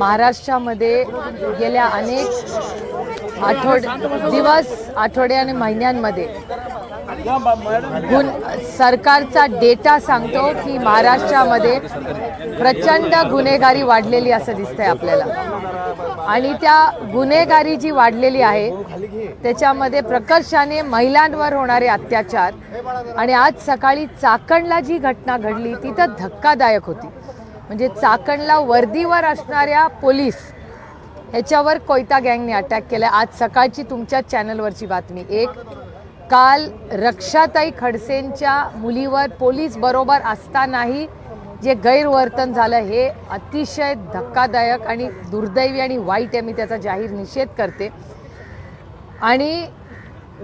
महाराष्ट्रामध्ये गेल्या अनेक आठवड दिवस आठवडे आणि महिन्यांमध्ये गुण सरकारचा डेटा सांगतो की महाराष्ट्रामध्ये प्रचंड गुन्हेगारी वाढलेली असं दिसतंय आपल्याला. आणि त्या गुन्हेगारी जी वाढलेली आहे त्याच्यामध्ये प्रकर्षाने महिलांवर होणारे अत्याचार आणि आज सकाळी चाकणला जी घटना घडली ती तर धक्कादायक होती. म्हणजे चाकणला वर्दीवर असणाऱ्या पोलीस ह्याच्यावर कोयता गँगने अटॅक केला. आज सकाळची तुमच्या चॅनलवरची बातमी. एक काल रक्षाताई खडसेंच्या मुलीवर पोलीस बरोबर असतानाही जे गैरवर्तन झालं हे अतिशय धक्कादायक आणि दुर्दैवी आणि वाईट आहे मी त्याचा जाहीर निषेध करते. आणि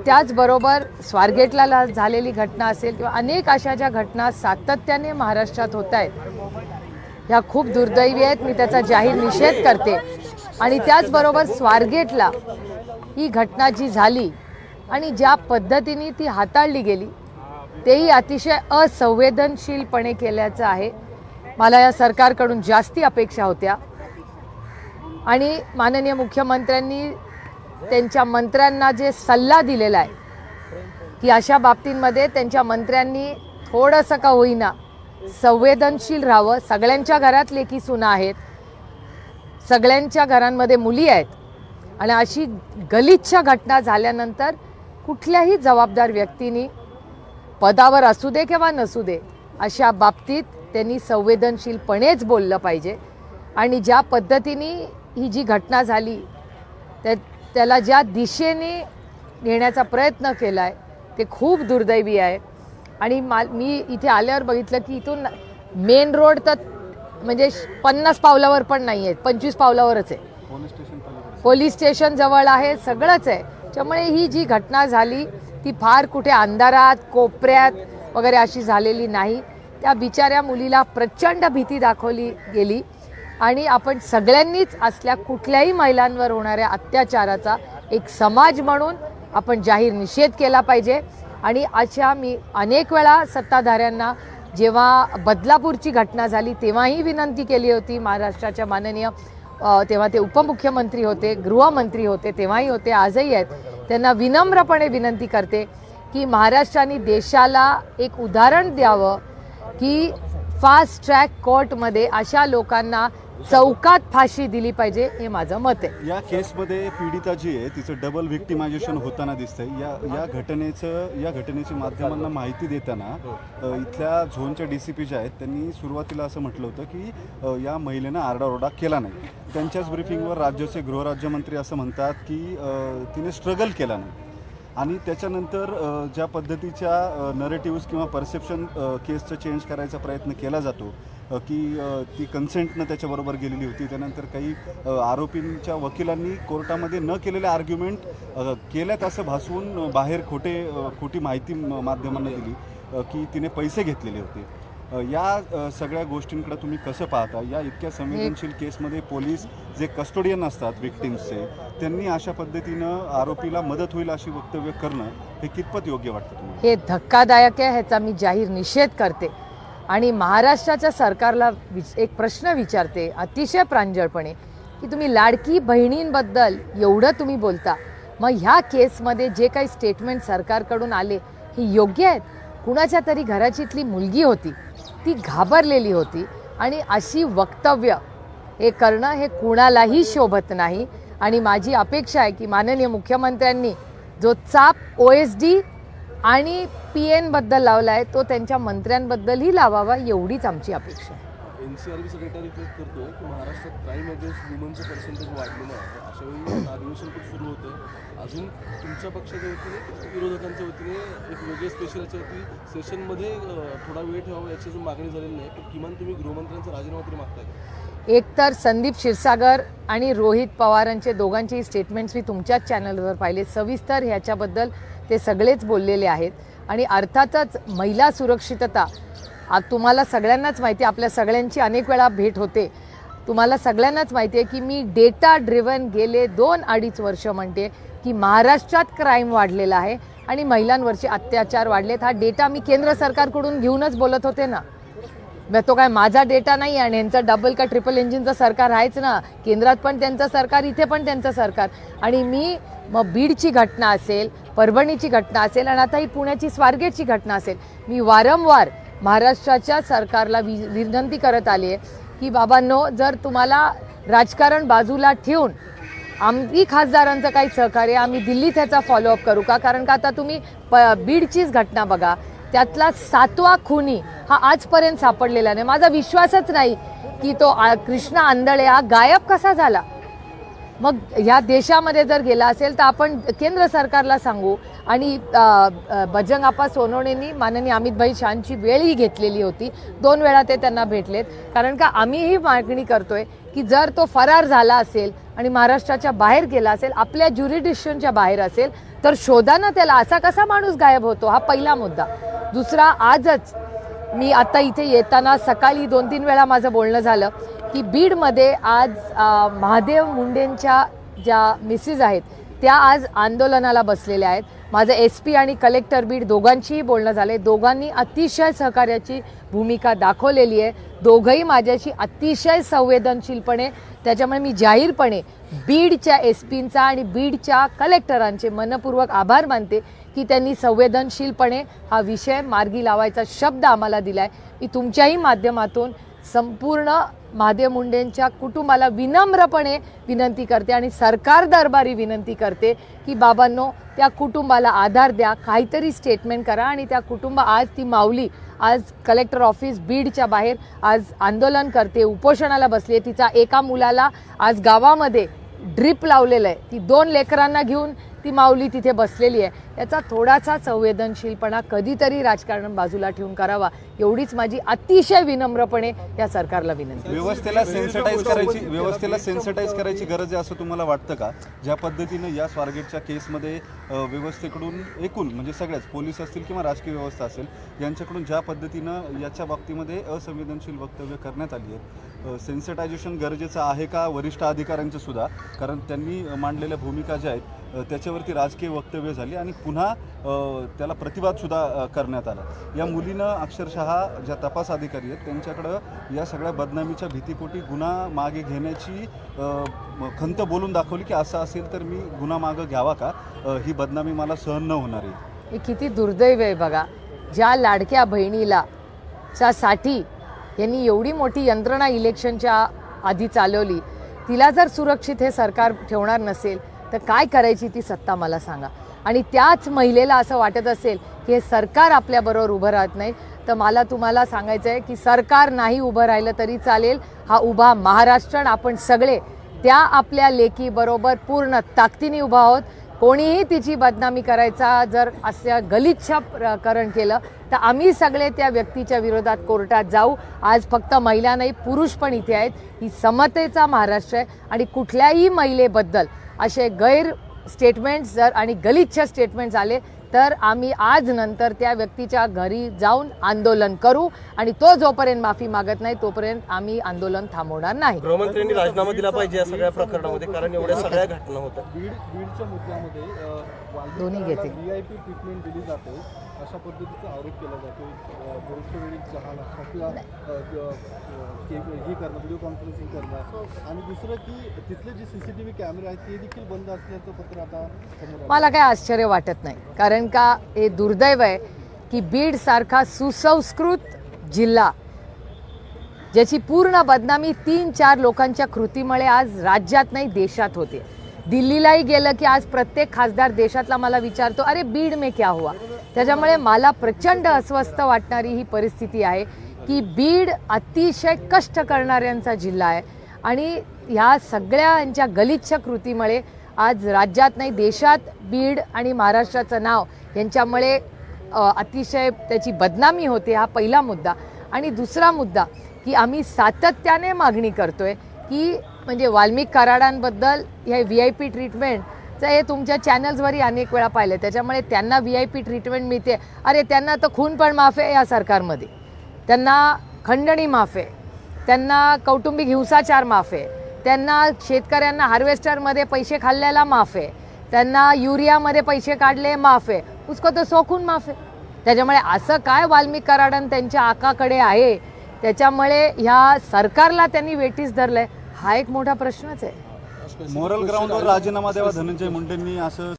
त्याचबरोबर स्वारगेटला ला- झालेली घटना असेल किंवा अनेक अशा ज्या घटना सातत्याने महाराष्ट्रात होत आहेत ह्या खूप दुर्दैवी आहेत. मी त्याचा जाहीर निषेध करते. आणि त्याचबरोबर स्वारगेटला ही घटना जी झाली आणि ज्या पद्धतीने ती हाताळली गेली तेही अतिशय असंवेदनशीलपणे केल्याचं आहे. मला या सरकारकडून जास्ती अपेक्षा होत्या. आणि माननीय मुख्यमंत्र्यांनी त्यांच्या मंत्र्यांना जे सल्ला दिलेला आहे की अशा बाबतींमध्ये त्यांच्या मंत्र्यांनी थोडंसं का होईना संवेदनशील राहावं. सगळ्यांच्या घरात लेकी सुना आहेत. सगळ्यांच्या घरांमध्ये मुली आहेत. आणि अशी गलिच्छ घटना झाल्यानंतर कुठल्याही जबाबदार व्यक्तीने पदावर असू दे किंवा नसू दे अशा बाबतीत त्यांनी संवेदनशीलपणेच बोललं पाहिजे. आणि ज्या पद्धतीने ही जी घटना झाली त्या त्याला ज्या दिशेने नेण्याचा प्रयत्न केला आहे ते खूप दुर्दैवी आहे. आणि मा मी इथे आल्यावर बघितलं की इथून मेन रोड तर म्हणजे पन्नास पावलावर पण नाही आहेत पंचवीस पावलावरच आहे. पोलीस स्टेशन पलीकडे पोलीस स्टेशन जवळ आहे सगळंच आहे. त्यामुळे ही जी घटना झाली ती फार कुठे अंधारात कोपऱ्यात वगैरे अशी झालेली नाही. त्या बिचाऱ्या मुलीला प्रचंड भीती दाखवली गेली. आणि आपण सगळ्यांनीच असल्या कुठल्याही महिलांवर होणाऱ्या अत्याचाराचा एक समाज म्हणून आपण जाहीर निषेध केला पाहिजे. आणि अशा मी अनेक वेळा सत्ताधाऱ्यांना जेव्हा बदलापूरची घटना झाली तेव्हाही विनंती केली होती महाराष्ट्राच्या माननीय तेव्हा ते उपमुख्यमंत्री होते गृहमंत्री होते तेव्हाही होते आजही आहेत. त्यांना विनम्रपणे विनंती करते की महाराष्ट्राने देशाला एक उदाहरण द्यावं की फास्ट ट्रॅक कोर्टमध्ये अशा लोकांना चौकात फाशी दिली पाहिजे हे माझं मत आहे. या केसमध्ये पीडिता जी आहे तिचं डबल व्हिक्टिमायझेशन होताना दिसतंय. या या घटनेचं या घटनेची माध्यमांना माहिती देताना अ, इथल्या झोनच्या डी सी पी ज्या आहेत त्यांनी सुरुवातीला असं म्हटलं होतं की अ, या महिलेनं आरडाओरडा केला नाही. त्यांच्याच ब्रिफिंगवर राज्याचे गृहराज्यमंत्री असं म्हणतात की अ, तिने स्ट्रगल केला नाही. आणि त्याच्यानंतर अ, ज्या पद्धतीच्या नरेटिव्स किंवा परसेप्शन केसचं चेंज करायचा प्रयत्न केला जातो की ती कन्सेंटनं त्याच्याबरोबर गेलेली होती. त्यानंतर काही आरोपींच्या वकिलांनी कोर्टामध्ये न केलेले आर्ग्युमेंट केल्यात असं भासवून बाहेर खोटे खोटी माहिती माध्यमांना दिली की तिने पैसे घेतलेले होते. या सगळ्या गोष्टींकडे तुम्ही कसं पाहता? या इतक्या संवेदनशील केसमध्ये पोलीस जे कस्टोडियन असतात विक्टिम्सचे त्यांनी अशा पद्धतीनं आरोपीला मदत होईल अशी वक्तव्य करणं हे कितपत योग्य वाटतं तुम्हाला? हे धक्कादायक आहे ह्याचा मी जाहीर निषेध करते. आणि महाराष्ट्राच्या सरकारला विच एक प्रश्न विचारते अतिशय प्रांजळपणे की तुम्ही लाडकी बहिणींबद्दल एवढं तुम्ही बोलता मग ह्या केसमध्ये जे काही स्टेटमेंट सरकारकडून आले हे योग्य आहेत? कुणाच्या तरी घराचीतली मुलगी होती ती घाबरलेली होती आणि अशी वक्तव्य हे करणं हे कुणालाही शोभत नाही. आणि माझी अपेक्षा आहे की माननीय मुख्यमंत्र्यांनी जो चाप ओ एस डी आणि पी एनबद्दल लावला आहे तो त्यांच्या मंत्र्यांबद्दलही लावावा एवढीच आमची अपेक्षा आहे. N C R B secretary reflect करतोय की महाराष्ट्रात क्राईम अगेन्स्ट वुमनचं पर्सेंटेज वाढलेलं आहे. अशा वेळी अधिवेशन पण सुरू होतं अजून तुमच्या पक्षाच्या वतीने विरोधकांच्या वतीने एक वेगळे स्पेशल याच्यावरती सेशनमध्ये अं, थोडा वेळ ठेवावा याची अजून मागणी झालेली नाही. पण किमान तुम्ही गृहमंत्र्यांचा राजीनामा तरी मागताय? एकतर संदीप क्षीरसागर आणि रोहित पवारांचे दोघांचेही स्टेटमेंट्स मी तुमच्याच चॅनलवर पाहिले. सविस्तर ह्याच्याबद्दल ते सगळेच बोललेले आहेत. आणि अर्थातच महिला सुरक्षितता तुम्हाला सगळ्यांनाच माहिती आहे आपल्या सगळ्यांची अनेक वेळा भेट होते. तुम्हाला सगळ्यांनाच माहिती आहे की मी डेटा ड्रिव्हन गेले दोन अडीच वर्ष म्हणते की महाराष्ट्रात क्राईम वाढलेला आहे आणि महिलांवरचे अत्याचार वाढलेत. हा डेटा मी केंद्र सरकारकडून घेऊनच बोलत होते ना. मग तो काय माझा डेटा नाही आणि यांचं डबल का ट्रिपल इंजिनचं सरकार आहेच ना. केंद्रात पण त्यांचं सरकार इथे पण त्यांचं सरकार. आणि मी मग बीडची घटना असेल परभणीची घटना असेल आणि आता ही पुण्याची स्वारगेटची घटना असेल. मी वारंवार महाराष्ट्राच्या सरकारला वि विनंती करत आली आहे की बाबांनो जर तुम्हाला राजकारण बाजूला ठेवून आम्ही खासदारांचं काही सहकार्य आम्ही दिल्लीत ह्याचा फॉलोअप करू का? कारण का आता तुम्ही प बीडचीच घटना बघा. त्यातला सातवा खुनी हा आजपर्यंत सापडलेला नाही. माझा विश्वासच नाही की तो आ- कृष्णा आंधळे हा गायब कसा झाला? मग ह्या देशामध्ये जर गेला असेल तर आपण केंद्र सरकारला सांगू. आणि बजरंग आप्पा सोनवणेंनी माननीय अमितभाई शहांची वेळही घेतलेली होती. दोन वेळा ते त्यांना भेटलेत. कारण का आम्ही ही मागणी करतोय की जर तो फरार झाला असेल आणि महाराष्ट्राच्या बाहेर गेला असेल आपल्या ज्युरिडिक्शनच्या बाहेर असेल तर शोधानं त्याला असा कसा माणूस गायब होतो? हा पहिला मुद्दा. दुसरा आजच मी आता इथे येताना सकाळी दोन तीन वेळा माझं बोलणं झालं. की बीडमध्ये आज महादेव मुंडेंच्या ज्या मिसेस आहेत त्या आज आंदोलनाला बसलेल्या आहेत. माझं एस पी आणि कलेक्टर बीड दोघांचीही बोलणं झालं दोघांनी अतिशय सहकार्याची भूमिका दाखवलेली आहे. दोघंही माझ्याशी अतिशय संवेदनशीलपणे त्याच्यामुळे मी जाहीरपणे बीडच्या एस पींचा आणि बीडच्या कलेक्टरांचे मनपूर्वक आभार मानते की त्यांनी संवेदनशीलपणे हा विषय मार्गी लावायचा शब्द आम्हाला दिलाय. मी तुमच्याही माध्यमातून संपूर्ण महादेव मुंडेंच्या कुटुंबाला विनम्रपणे विनंती करते आणि सरकार दरबारी विनंती करते की बाबांनो त्या कुटुंबाला आधार द्या काहीतरी स्टेटमेंट करा आणि त्या कुटुंब आज ती माऊली आज कलेक्टर ऑफिस बीडच्या बाहेर आज आंदोलन करते उपोषणाला बसली तिचा एका मुलाला आज गावामध्ये ड्रिप लावलेलं आहे. ती दोन लेकरांना घेऊन ती माऊली तिथे बसलेली आहे. याचा थोडासा संवेदनशीलपणा कधीतरी राजकारण बाजूला ठेवून करावा एवढीच माझी अतिशय विनम्रपणे या सरकारला विनंती. व्यवस्थेला सेन्सिटाईज करायची व्यवस्थेला सेन्सिटाईज करायची गरज आहे असं तुम्हाला वाटतं का? ज्या पद्धतीनं या स्वारगेटच्या केसमध्ये व्यवस्थेकडून एकूण म्हणजे सगळ्याच पोलीस असतील किंवा राजकीय व्यवस्था असेल यांच्याकडून ज्या पद्धतीनं याच्या बाबतीमध्ये असंवेदनशील वक्तव्य करण्यात आली आहेत सेन्सिटायझेशन गरजेचं आहे का? वरिष्ठ अधिकाऱ्यांचं सुद्धा. कारण त्यांनी मांडलेल्या भूमिका ज्या आहेत त्याच्यावरती राजकीय वक्तव्य झाली आणि पुन्हा त्याला प्रतिवादसुद्धा करण्यात आला. या मुलीनं अक्षरशः ज्या तपास अधिकारी आहेत त्यांच्याकडं या सगळ्या बदनामीच्या भीतीपोटी गुन्हा मागे घेण्याची खंत बोलून दाखवली की असं असेल तर मी गुन्हा मागं घ्यावा का? ही बदनामी मला सहन न होणार आहे. किती दुर्दैव आहे बघा. ज्या लाडक्या बहिणीला साठी यांनी एवढी मोठी यंत्रणा इलेक्शनच्या आधी चालवली तिला जर सुरक्षित हे सरकार ठेवणार नसेल तर काय करायची ती सत्ता मला सांगा. आणि त्याच महिलेला असं वाटत असेल की हे सरकार आपल्याबरोबर उभं राहत नाही तर मला तुम्हाला सांगायचं आहे की सरकार नाही उभं राहिलं तरी चालेल हा उभा महाराष्ट्र आपण सगळे त्या आपल्या लेकीबरोबर पूर्ण ताकदीने उभा आहोत. कोणीही तिची बदनामी करायचा जर अशा गलिच्छ करण केलं तर आम्ही सगळे त्या व्यक्तीच्या विरोधात कोर्टात जाऊ. आज फक्त महिला नाही पुरुष पण इथे आहेत. ही समतेचा महाराष्ट्र आहे आणि कुठल्याही महिलेबद्दल असे गैर स्टेटमेंट्स जर आणि गलिच्छ स्टेटमेंट्स आले तर आम्ही आज नंतर त्या व्यक्तीच्या घरी जाऊन आंदोलन करू आणि तो जोपर्यंत माफी मागत नाही तोपर्यंत आम्ही आंदोलन थांबवणार नाही. गृहमंत्र्यांनी राजीनामा दिला पाहिजे या सगळ्या प्रकरणामध्ये कारण एवढ्या सगळ्या घटना बीडच्या मुद्द्यामध्ये दोन्ही घेते. ट्रीटमेंट दिली जाते. अशा पद्धतीचा आरोप केला जातो. अ, वरिष्ठ वेळी चहाला के- हे करणं व्हिडिओ कॉन्फरन्सिंग करणं आणि दुसरं की तिथले जे सी सी टी व्ही कॅमेरे आहेत ते देखील बंद असल्याचं पत्र आता. मला काही आश्चर्य वाटत नाही. कारण का हे दुर्दैव आहे की बीड सारखा सुसंस्कृत जिल्हा ज्याची पूर्ण बदनामी तीन चार लोकांच्या कृतीमुळे आज राज्यात नाही देशात होते. दिल्लीलाही गेलं की आज प्रत्येक खासदार देशातला मला विचारतो अरे बीड मे क्या हुआ? त्याच्यामुळे मला प्रचंड अस्वस्थ वाटणारी ही परिस्थिती आहे की बीड अतिशय कष्ट करणाऱ्यांचा जिल्हा आहे. आणि ह्या सगळ्यांच्या गलिच्छ कृतीमुळे आज राज्यात नाही देशात बीड आणि महाराष्ट्राचं नाव यांच्यामुळे अतिशय त्याची बदनामी होते हा पहिला मुद्दा. आणि दुसरा मुद्दा की आम्ही सातत्याने मागणी करतोय की म्हणजे वाल्मिक कराडांबद्दल हे व्ही आय पी ट्रीटमेंटचं हे तुमच्या चॅनल्सवरही अनेक वेळा पाहिलं त्याच्यामुळे त्यांना व्ही आय पी ट्रीटमेंट मिळते. अरे त्यांना तर खून पण माफ आहे या सरकारमध्ये. त्यांना खंडणी माफ आहे. त्यांना कौटुंबिक हिंसाचार माफ आहे. त्यांना शेतकऱ्यांना हार्वेस्टरमध्ये पैसे खाल्ल्याला माफ आहे. त्यांना युरियामध्ये पैसे काढले माफ आहे. उसको तर सोखून माफ आहे. त्याच्यामुळे असं काय वाल्मिक कराडन त्यांच्या आकाकडे आहे? त्याच्यामुळे ह्या सरकारला त्यांनी वेटीस धरलं आहे हा एक मोठा प्रश्नच आहे. मोरल ग्राउंडवर राजीनामा द्यावा धनंजय मुंडेंनी असं